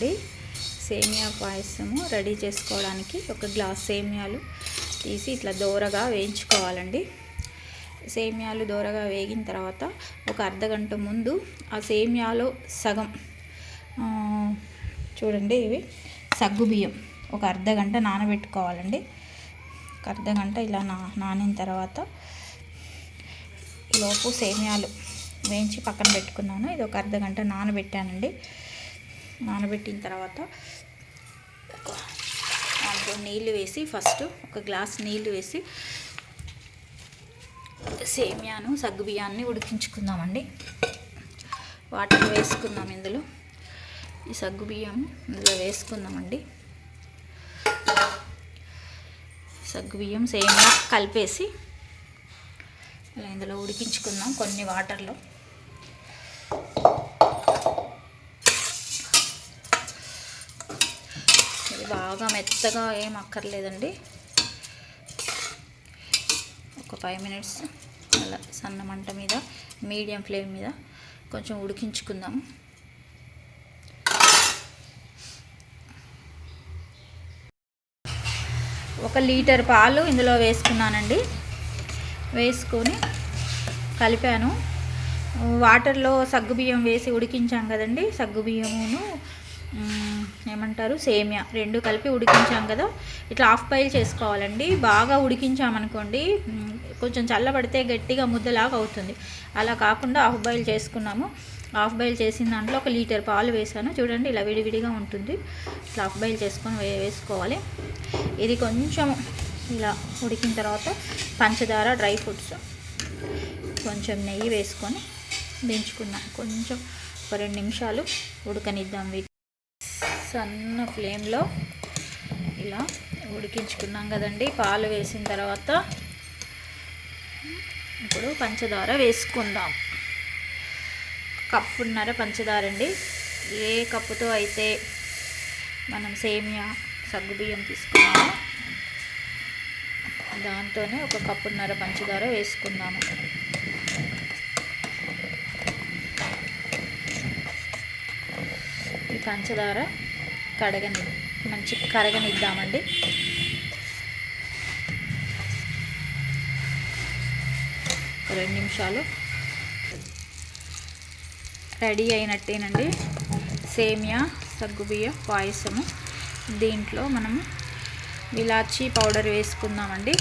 అండి సేమియా పాయసము రెడీ చేసుకోవడానికి ఒక గ్లాస్ సేమియాలు తీసి ఇట్లా దోరగా వేయించుకోవాలండి. సేమియాలు దోరగా వేగిన తర్వాత ఒక అర్ధ గంట ముందు ఆ సేమియాలో సగం చూడండి ఇవి సగ్గు బియ్యం ఒక అర్ధ గంట నానబెట్టుకోవాలండి. ఒక అర్ధ గంట ఇలా నా నానిన తర్వాత లోపు సేమియాలు వేయించి పక్కన పెట్టుకున్నాను. ఇది ఒక అర్ధ గంట నానబెట్టానండి. నానబెట్టిన తర్వాత దాంట్లో నీళ్ళు వేసి ఫస్ట్ ఒక గ్లాస్ నీళ్ళు వేసి సేమియాను సగ్గు బియ్యాన్ని ఉడికించుకుందామండి. వాటర్ వేసుకుందాం ఇందులో. ఈ సగ్గు బియ్యం ఇందులో వేసుకుందామండి. సగ్గు బియ్యం సేమియా కలిపేసి ఇలా ఇందులో ఉడికించుకుందాం కొన్ని వాటర్లో. బాగా మెత్తగా ఏం అక్కర్లేదండి. ఒక ఫైవ్ మినిట్స్ అలా సన్న మంట మీద మీడియం ఫ్లేమ్ మీద కొంచెం ఉడికించుకుందాం. ఒక లీటర్ పాలు ఇందులో వేసుకున్నానండి. వేసుకొని కలిపాను. వాటర్లో సగ్గుబియ్యం వేసి ఉడికించాం కదండి. సగ్గుబియ్యమును ఏమంటారు? సేమియా. రెండు కలిపి ఉడికించాం కదా. ఇట్లా హాఫ్ బాయిల్ చేసుకోవాలండి. బాగా ఉడికించామనుకోండి కొంచెం చల్లబడితే గట్టిగా ముద్దలాగా అవుతుంది. అలా కాకుండా హాఫ్ బాయిల్ చేసుకున్నాము. హాఫ్ బాయిల్ చేసిన దాంట్లో ఒక లీటర్ పాలు వేసాను. చూడండి ఇలా విడివిడిగా ఉంటుంది. ఇట్లా హాఫ్ బాయిల్ చేసుకొని వేసుకోవాలి. ఇది కొంచెం ఇలా ఉడికిన తర్వాత పంచదార డ్రై ఫ్రూట్స్ కొంచెం నెయ్యి వేసుకొని దించుకున్నాను కొంచెం ఒక రెండు నిమిషాలు ఉడకనిద్దాం వీటి సన్న ఫ్లేమ్లో ఇలా ఉడికించుకున్నాం కదండి. పాలు వేసిన తర్వాత ఇప్పుడు పంచదార వేసుకుందాం. కప్పున్నర పంచదార అండి ఏ కప్పుతో అయితే మనం సేమియా సగ్గుబియ్యం తీసుకున్నామో దాంతోనే ఒక కప్పున్నర పంచదార వేసుకుందాము. ఈ పంచదార కడగని మంచి కరగనిద్దామండి. రెండు నిమిషాలు. రెడీ అయినట్టేనండి. సేమియా సగ్గుబియ్యం పాయసము. దీంట్లో మనం ఇలాచీ పౌడర్ వేసుకుందామండి.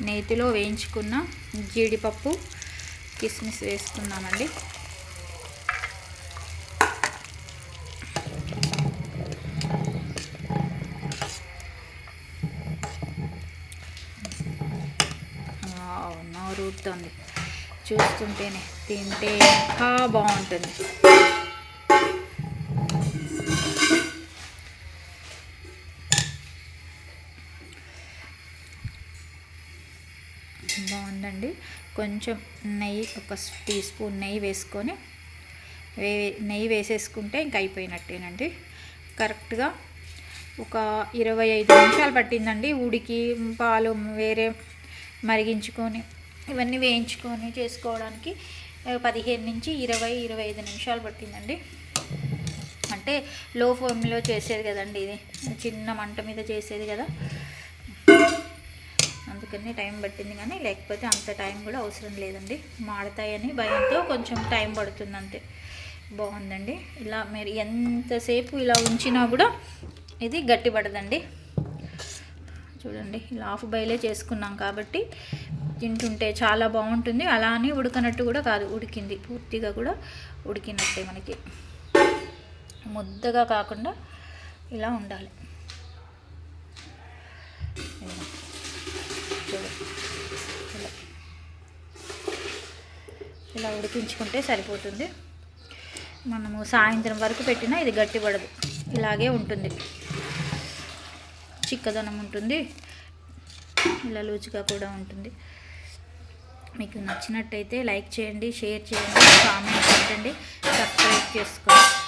నేతిలో వేయించుకున్న జీడిపప్పు కిస్మిస్ వేసుకుందామండి. నోరు చూస్తుంటేనే తింటే ఇంకా బాగుంటుంది. బాగుందండి. కొంచెం నెయ్యి ఒక టీ స్పూన్ నెయ్యి వేసుకొని వే నెయ్యి వేసేసుకుంటే ఇంక అయిపోయినట్టేనండి. కరెక్ట్గా ఒక ఇరవై ఐదు నిమిషాలు పట్టిందండి. ఉడికి పాలు వేరే మరిగించుకొని ఇవన్నీ వేయించుకొని చేసుకోవడానికి పదిహేను నుంచి ఇరవై ఇరవై ఐదు నిమిషాలు పట్టిందండి. అంటే లో ఫ్లేమ్లో చేసేది కదండి ఇది. చిన్న మంట మీద చేసేది కదా. అందుకని టైం పట్టింది కానీ లేకపోతే అంత టైం కూడా అవసరం లేదండి. మాడతాయని భయంతో కొంచెం టైం పడుతుంది అంతే. బాగుందండి. ఇలా మీరు ఎంతసేపు ఇలా ఉంచినా కూడా ఇది గట్టిపడదండి. చూడండి. ఇలా హాఫ్ బయలే చేసుకున్నాం కాబట్టి తింటుంటే చాలా బాగుంటుంది. అలా అని ఉడకనట్టు కూడా కాదు ఉడికింది. పూర్తిగా కూడా ఉడికినట్టే మనకి. ముద్దగా కాకుండా ఇలా ఉండాలి. ఇలా. ఇలా. ఇలా ఉడికించుకుంటే సరిపోతుంది. మనము సాయంత్రం వరకు పెట్టినా ఇది గట్టిపడదు. ఇలాగే ఉంటుంది. చిక్కదనం ఉంటుంది. ఇలా లూచిగా కూడా ఉంటుంది. మీకు నచ్చినట్టయితే లైక్ చేయండి షేర్ చేయండి కామెంట్ పెట్టండి సబ్స్క్రైబ్ చేసుకోండి.